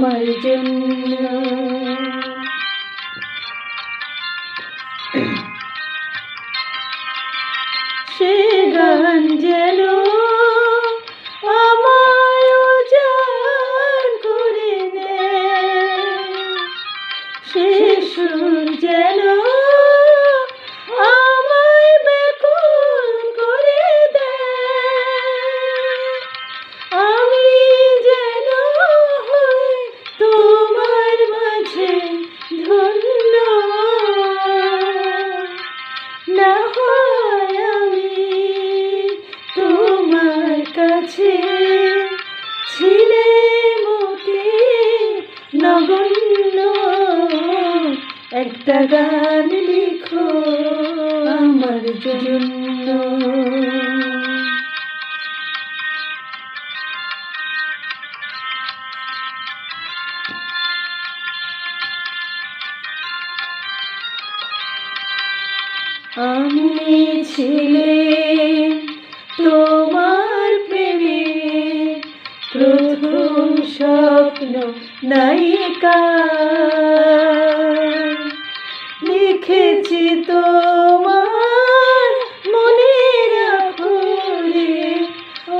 আমার জন্য সে গান যেন আমায় করে নে সে কাছে ছিলে মতি নগণ্য। একটা গান লিখো আমার জন্য। আমি ছিলে তোমার স্বপ্ন নায়িকা। লিখেছি তোমার মনের আখরে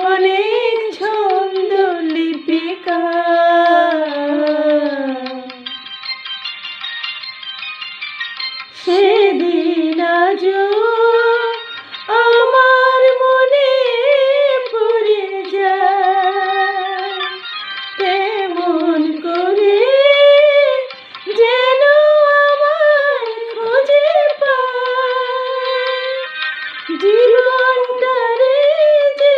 অনেক ছন্দ লিপিকা। সেদিন আজ জীবনটারে যে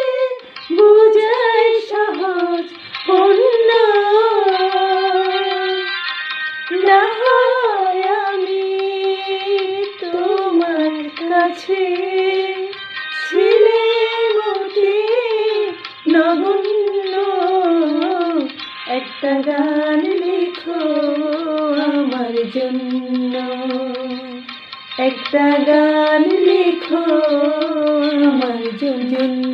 বুঝায় সহজ পূর্ণ না আমি তোমার কাছে ছিলে নগণ্য। একটা গান লিখো আমার জন্য। একটা গান লিখো আমার জন্য